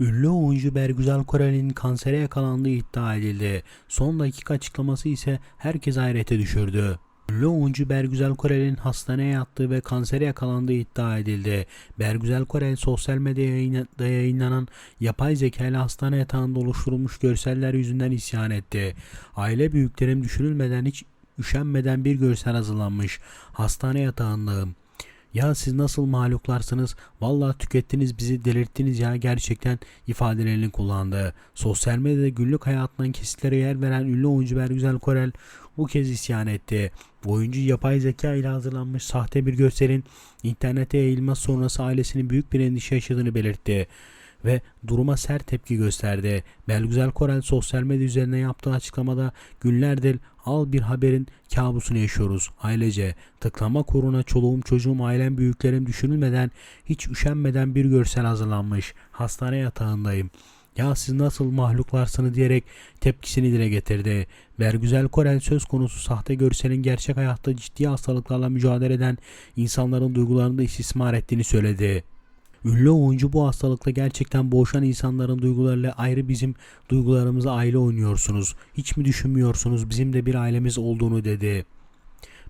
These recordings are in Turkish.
Ünlü oyuncu Bergüzar Korel'in kansere yakalandığı iddia edildi. Son dakika açıklaması ise herkes hayrete düşürdü. Ünlü oyuncu Bergüzar Korel'in hastaneye yattığı ve kansere yakalandığı iddia edildi. Bergüzar Korel sosyal medyada yayınlanan yapay zeka ile hastane yatağında oluşturulmuş görseller yüzünden isyan etti. Aile büyüklerim düşünülmeden hiç üşenmeden bir görsel hazırlanmış. Hastane yatağındayım. Ya siz nasıl mahluklarsınız? Vallahi tükettiniz bizi delirttiniz ya gerçekten ifadelerini kullandı. Sosyal medyada günlük hayatından kesitlere yer veren ünlü oyuncu Bergüzel Korel bu kez isyan etti. Oyuncu yapay zeka ile hazırlanmış sahte bir görselin internete yayılması sonrası ailesinin büyük bir endişe yaşadığını belirtti ve duruma sert tepki gösterdi. Belgüzel Korel sosyal medya üzerine yaptığı açıklamada günlerdir al bir haberin kabusunu yaşıyoruz. Ailece tıklama koruna çoluğum çocuğum ailem büyüklerim düşünülmeden hiç üşenmeden bir görsel hazırlanmış. Hastane yatağındayım. Ya siz nasıl mahluklarsınız diyerek tepkisini dile getirdi. Bergüzel Korel söz konusu sahte görselin gerçek hayatta ciddi hastalıklarla mücadele eden insanların duygularını da istismar ettiğini söyledi. Ünlü oyuncu bu hastalıkla gerçekten boğuşan insanların duygularıyla ayrı bizim duygularımızı aile oynuyorsunuz. Hiç mi düşünmüyorsunuz bizim de bir ailemiz olduğunu dedi.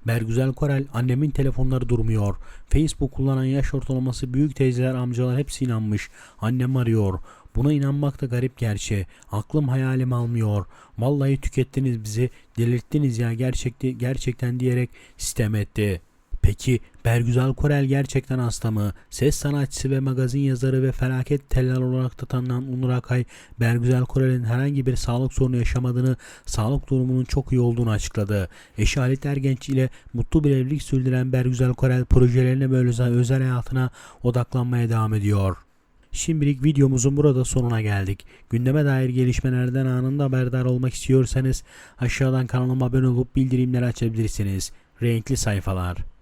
Bergüzel Korel annemin telefonları durmuyor. Facebook kullanan yaş ortalaması büyük teyzeler amcalar hepsi inanmış. Annem arıyor. Buna inanmak da garip gerçi. Aklım hayalim almıyor. Vallahi tükettiniz bizi. Delirttiniz ya gerçekte, gerçekten diyerek sistem etti. Peki Bergüzar Korel gerçekten hasta mı? Ses sanatçısı ve magazin yazarı ve felaket teller olarak da tanınan Onur Akay, Bergüzar Korel'in herhangi bir sağlık sorunu yaşamadığını, sağlık durumunun çok iyi olduğunu açıkladı. Eşi Halit Ergenç ile mutlu bir evlilik sürdüren Bergüzar Korel projelerine ve özel hayatına odaklanmaya devam ediyor. Şimdilik videomuzun burada sonuna geldik. Gündeme dair gelişmelerden anında haberdar olmak istiyorsanız aşağıdan kanalıma abone olup bildirimleri açabilirsiniz. Renkli sayfalar.